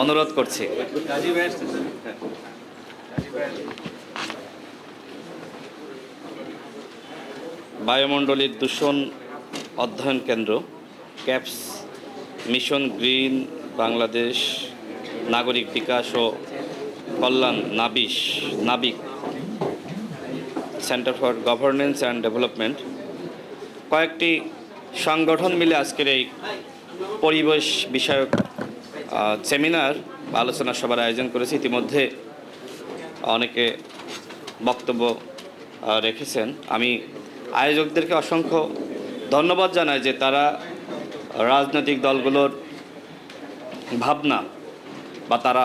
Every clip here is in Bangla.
অনুরোধ করছি। বায়ুমণ্ডলীর দূষণ অধ্যয়ন কেন্দ্র, ক্যাপস, মিশন গ্রিন বাংলাদেশ, নাগরিক বিকাশ ও কল্যাণ নাবিশ, Nabik centre for governance and development. কয়েকটি সংগঠন মিলে আজকের এই পরিবেশ বিষয়ক সেমিনার বা আলোচনা সভার আয়োজন করেছে। ইতিমধ্যে অনেকে বক্তব্য রেখেছেন। আমি আয়োজকদেরকে অসংখ্য ধন্যবাদ জানাই যে তারা রাজনৈতিক দলগুলোর ভাবনা বা তারা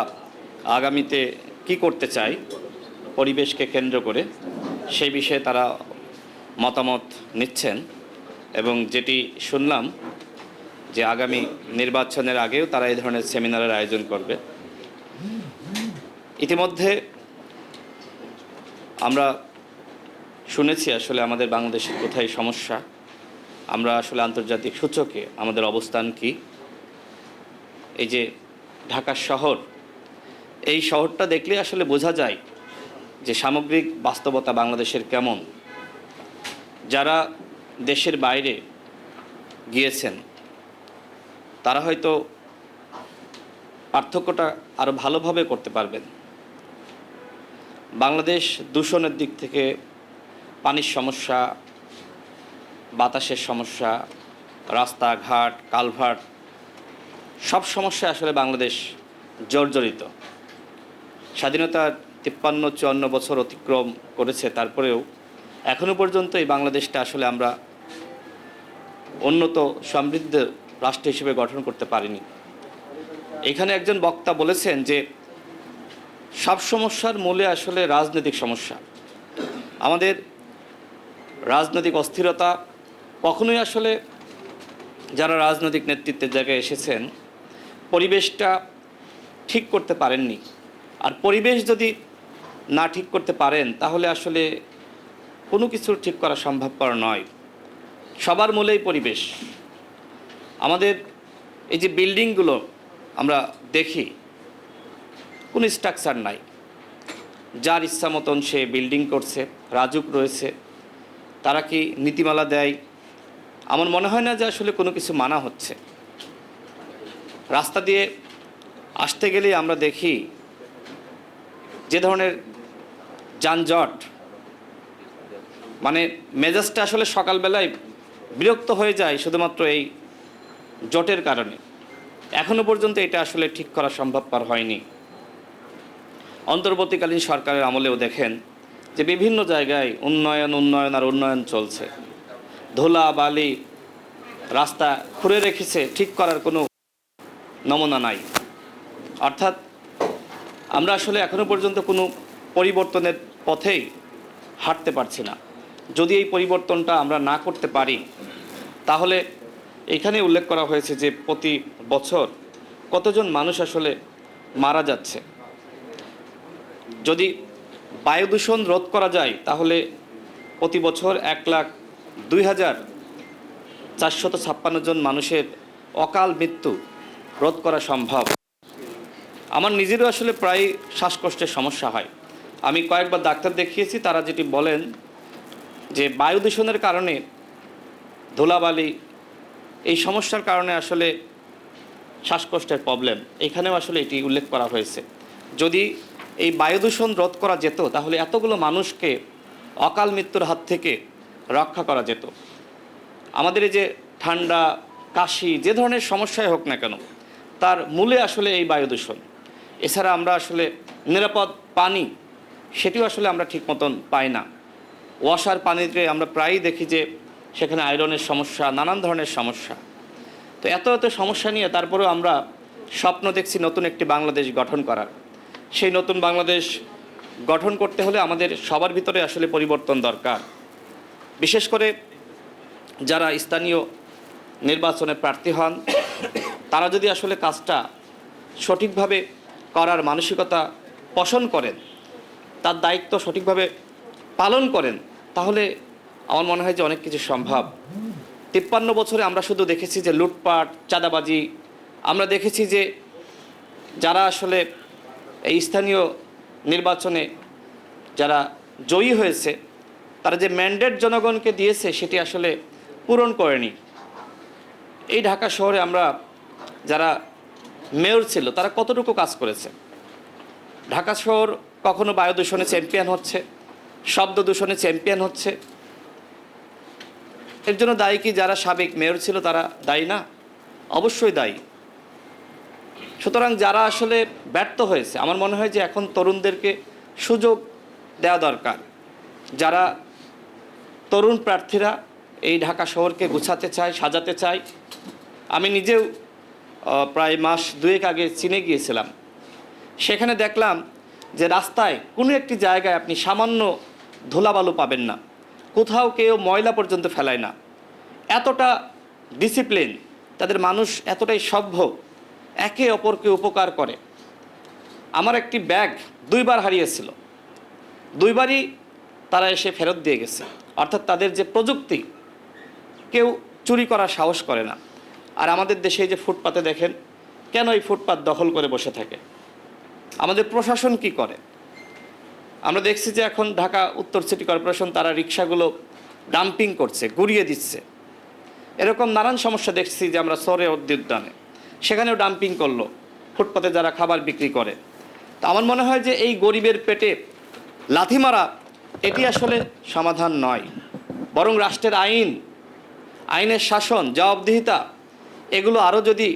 আগামীতে কি করতে চায়, পরিবেশকে কেন্দ্র করে সেই বিষয়ে তারা মতামত নিচ্ছেন এবং যেটি শুনলাম যে আগামী নির্বাচনের আগেও তারা এই ধরনের সেমিনারের আয়োজন করবে। ইতিমধ্যে আমরা শুনেছি আসলে আমাদের বাংলাদেশের কোথায় সমস্যা। আমরা আসলে আন্তর্জাতিক সূচকে আমাদের অবস্থান কি। এই যে ঢাকা শহর, এই শহরটা দেখলে আসলে বোঝা যায় যে সামগ্রিক বাস্তবতা বাংলাদেশের কেমন। যারা দেশের বাইরে গিয়েছেন তারা হয়তো পার্থক্যটা আরও ভালোভাবে করতে পারবেন। বাংলাদেশ দূষণের দিক থেকে পানির সমস্যা, বাতাসের সমস্যা, রাস্তাঘাট, কালভার্ট, সব সমস্যা আসলে বাংলাদেশ জর্জরিত। স্বাধীনতার তিপ্পান্ন, চুয়ান্ন বছর অতিক্রম করেছে, তারপরেও এখনও পর্যন্ত এই বাংলাদেশটা আসলে আমরা উন্নত সমৃদ্ধ রাষ্ট্র হিসেবে গঠন করতে পারিনি। এখানে একজন বক্তা বলেছেন যে, সব সমস্যার মূলে আসলে রাজনৈতিক সমস্যা। আমাদের রাজনৈতিক অস্থিরতা কখনোই আসলে যারা রাজনৈতিক নেতৃত্বের জায়গায় এসেছেন, পরিবেশটা ঠিক করতে পারেননি। আর পরিবেশ যদি না ঠিক করতে পারেন, তাহলে আসলে কোনো কিছু ঠিক করা সম্ভবপর নয়। সবার মূলেই পরিবেশ। আমাদের এই যে বিল্ডিংগুলো আমরা দেখি, কোনো স্ট্রাকচার নাই। যার ইচ্ছা মতন সে বিল্ডিং করছে, রাজুক রয়েছে, তারা কি নীতিমালা দেয়? আমার মনে হয় না যে আসলে কোনো কিছু মানা হচ্ছে। রাস্তা দিয়ে আসতে গেলেই আমরা দেখি যে ধরনের যানজট মানে মেজাজটা আসলে সকালবেলায় বিরক্ত হয়ে যায়, শুধুমাত্র এই জটের কারণে। এখনও পর্যন্ত এটা আসলে ঠিক করা সম্ভবপর হয়নি। অন্তর্বর্তীকালীন সরকারের আমলেও দেখেন যে বিভিন্ন জায়গায় উন্নয়ন উন্নয়ন আর উন্নয়ন চলছে। ধুলা, বালি, রাস্তা খুঁড়ে রেখেছে, ঠিক করার কোনো নমুনা নাই। অর্থাৎ আমরা আসলে এখনও পর্যন্ত কোনো পরিবর্তনের পথেই হাঁটতে পারছি না। যদি এই পরিবর্তনটা আমরা না করতে পারি, তাহলে এখানে উল্লেখ করা হয়েছে যে প্রতি বছর কতজন মানুষ আসলে মারা যাচ্ছে। যদি বায়ু দূষণ রোধ করা যায়, তাহলে প্রতি বছর এক লাখ দুই হাজার চারশত ছাপ্পান্ন জন মানুষের অকাল মৃত্যু রোধ করা সম্ভব। আমার নিজেরও আসলে প্রায় শ্বাসকষ্টের সমস্যা হয়। আমি কয়েকবার ডাক্তার দেখিয়েছি, তারা যেটি বলেন যে বায়ু দূষণের কারণে ধুলাবালি এই সমস্যার কারণে আসলে শ্বাসকষ্টের প্রবলেম এখানেও আসলে এটি উল্লেখ করা হয়েছে। যদি এই বায়ু দূষণ রোধ করা যেত, তাহলে এতগুলো মানুষকে অকাল মৃত্যুর হাত থেকে রক্ষা করা যেত। আমাদের এই যে ঠান্ডা, কাশি, যে ধরনের সমস্যাই হোক না কেন, তার মূলে আসলে এই বায়ু দূষণ এছাড়া আমরা আসলে নিরাপদ পানি, সেটিও আসলে আমরা ঠিক মতন পাই না। ওয়াশার পানিতে আমরা প্রায়ই দেখি যে সেখানে আয়রনের সমস্যা, নানান ধরনের সমস্যা। তো এত এত সমস্যা নিয়ে তারপরেও আমরা স্বপ্ন দেখছি নতুন একটি বাংলাদেশ গঠন করার। সেই নতুন বাংলাদেশ গঠন করতে হলে আমাদের সবার ভিতরে আসলে পরিবর্তন দরকার। বিশেষ করে যারা স্থানীয় নির্বাচনে প্রার্থী হন, তারা যদি আসলে কাজটা সঠিকভাবে করার মানসিকতা পোষণ করেন, তার দায়িত্ব সঠিকভাবে পালন করেন, তাহলে আমার মনে হয় যে অনেক কিছু সম্ভব। তিপ্পান্ন বছরে আমরা শুধু দেখেছি যে লুটপাট, চাঁদাবাজি। আমরা দেখেছি যে যারা আসলে এই স্থানীয় নির্বাচনে যারা জয়ী হয়েছে, তারা যে ম্যান্ডেট জনগণকে দিয়েছে, সেটি আসলে পূরণ করেনি। এই ঢাকা শহরে আমরা যারা মেয়র ছিল, তারা কতটুকু কাজ করেছে? ঢাকা শহর কখনো বায়ু দূষণে চ্যাম্পিয়ন হচ্ছে শব্দ দূষণে চ্যাম্পিয়ন হচ্ছে এর জন্য দায়ী কি? যারা সাবেক মেয়র ছিল তারা দায়ী না? অবশ্যই দায়ী। সুতরাং যারা আসলে ব্যর্থ হয়েছে, আমার মনে হয় যে এখন তরুণদেরকে সুযোগ দেওয়া দরকার। যারা তরুণ প্রার্থীরা এই ঢাকা শহরকে গুছাতে চায়, সাজাতে চায়, আমি নিজেও প্রায় মাস দুয়েক আগে চিনে গিয়েছিলাম। সেখানে দেখলাম যে রাস্তায় কোনো একটি জায়গায় আপনি সামান্য ধুলাবালু পাবেন না। কোথাও কেউ ময়লা পর্যন্ত ফেলায় না। এতটা ডিসিপ্লিন তাদের মানুষ এতটাই সভ্য, একে অপরকে উপকার করে। আমার একটি ব্যাগ দুইবার হারিয়েছিল। দুইবারই তারা এসে ফেরত দিয়ে গেছে। অর্থাৎ তাদের যে প্রযুক্তি, কেউ চুরি করার সাহস করে না। আর আমাদের দেশে যে ফুটপাতে দেখেন, কেন এই ফুটপাত দখল করে বসে থাকে? আমাদের প্রশাসন কি করে? আমরা দেখছি যে এখন ঢাকা উত্তর সিটি কর্পোরেশন তারা রিক্সাগুলো ডাম্পিং করছে, গুড়িয়ে দিচ্ছে। এরকম নানান সমস্যা দেখছি যে আমরা সরে উদ্যানে। সেখানেও ডাম্পিং করল, ফুটপাতে যারা খাবার বিক্রি করে। তো আমার মনে হয় যে এই গরিবের পেটে লাথি মারা, এটি আসলে সমাধান নয়। বরং রাষ্ট্রের আইন, আইনের শাসন, জবাবদিহিতা, এগুলো আরও যদি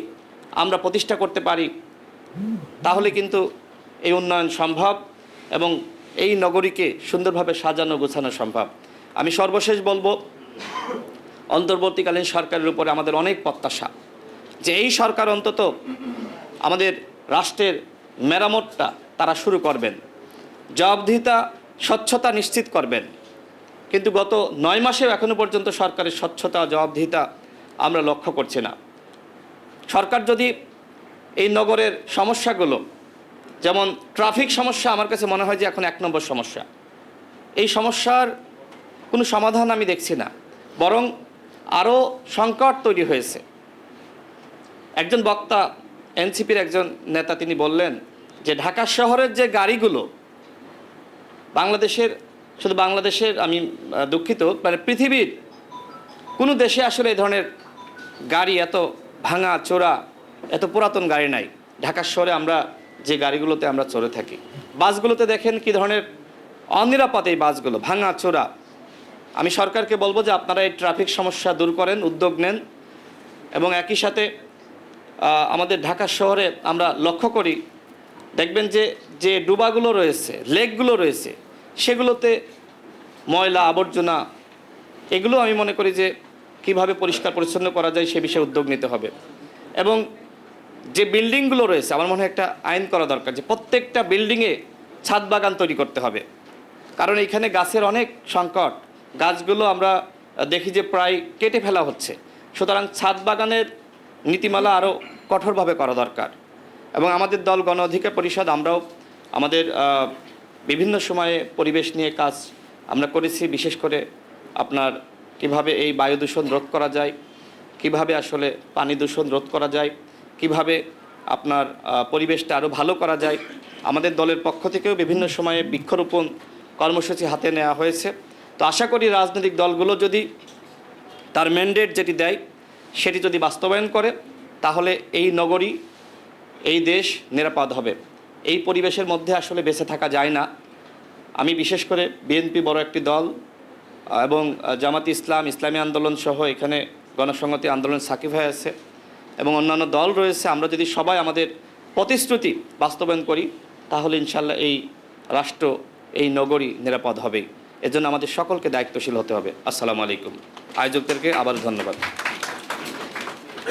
আমরা প্রতিষ্ঠা করতে পারি, তাহলে কিন্তু এই উন্নয়ন সম্ভব এবং এই নগরীকে সুন্দরভাবে সাজানো, গোছানো সম্ভব। আমি সর্বশেষ বলব, অন্তর্বর্তীকালীন সরকারের উপরে আমাদের অনেক প্রত্যাশা। যে এই সরকার অন্তত আমাদের রাষ্ট্রের মেরামতটা তারা শুরু করবেন। জবাবদিহিতা, স্বচ্ছতা নিশ্চিত করবেন। কিন্তু গত নয় মাসেও এখনও পর্যন্ত সরকারের স্বচ্ছতা, জবাবদিহিতা আমরা লক্ষ্য করছি না। সরকার যদি এই নগরের সমস্যাগুলো যেমন ট্রাফিক সমস্যা আমার কাছে মনে হয় যে এখন এক নম্বর সমস্যা। এই সমস্যার কোনো সমাধান আমি দেখছি না। বরং আরও সংকট তৈরি হয়েছে। একজন বক্তা, এনসিপির একজন নেতা তিনি বললেন যে ঢাকা শহরের যে গাড়িগুলো, বাংলাদেশের, শুধু বাংলাদেশের আমি দুঃখিত মানে পৃথিবীর কোনো দেশে আসলে এই ধরনের গাড়ি এত ভাঙা, চোরা, এত পুরাতন গাড়ি নাই। ঢাকা শহরে আমরা যে গাড়িগুলোতে আমরা চড়ে থাকি। বাসগুলোতে দেখেন কি ধরনের অনিরাপদ এই বাসগুলো, ভাঙা, চোরা। আমি সরকারকে বলব যে আপনারা এই ট্রাফিক সমস্যা দূর করেন, উদ্যোগ নেন এবং একই সাথে আমাদের ঢাকা শহরে আমরা লক্ষ্য করি, দেখবেন যে যে ডুবাগুলো রয়েছে, লেকগুলো রয়েছে, সেগুলোতে ময়লা, আবর্জনা, এগুলো আমি মনে করি যে কীভাবে পরিষ্কার পরিচ্ছন্ন করা যায় সে বিষয়ে উদ্যোগ নিতে হবে। এবং যে বিল্ডিংগুলো রয়েছে, আমার মনে হয় একটা আইন করা দরকার যে প্রত্যেকটা বিল্ডিংয়ে ছাদ বাগান তৈরি করতে হবে। কারণ এখানে গাছের অনেক সংকট, গাছগুলো আমরা দেখি যে প্রায় কেটে ফেলা হচ্ছে। সুতরাং ছাদ বাগানের নীতিমালা আরও কঠোরভাবে করা দরকার। এবং আমাদের দল গণ অধিকার পরিষদ, আমরাও আমাদের বিভিন্ন সময়ে পরিবেশ নিয়ে কাজ আমরা করেছি, বিশেষ করে আপনার কীভাবে এই বায়ু দূষণ রোধ করা যায়, কীভাবে আসলে পানি দূষণ রোধ করা যায় কীভাবে আপনার পরিবেশটা আরও ভালো করা যায়। আমাদের দলের পক্ষ থেকেও বিভিন্ন সময়ে বৃক্ষরোপণ কর্মসূচি হাতে নেওয়া হয়েছে। তো আশা করি রাজনৈতিক দলগুলো যদি তার ম্যান্ডেট যেটি দেয়, সেটি যদি বাস্তবায়ন করে, তাহলে এই নগরী, এই দেশ নিরাপদ হবে। এই পরিবেশের মধ্যে আসলে বেঁচে থাকা যায় না। আমি বিশেষ করে বিএনপি বড় একটি দল, এবং জামাত ইসলাম, ইসলামী আন্দোলন সহ এখানে গণসংহতি আন্দোলন সাকিব হয়ে আছে। এবং অন্যান্য দল রয়েছে, আমরা যদি সবাই আমাদের প্রতিশ্রুতি বাস্তবায়ন করি, তাহলে ইনশাল্লাহ এই রাষ্ট্র, এই নগরী নিরাপদ হবে। এজন্য আমাদের সকলকে দায়িত্বশীল হতে হবে। আসসালামু আলাইকুম। আয়োজকদেরকে আবার ধন্যবাদ।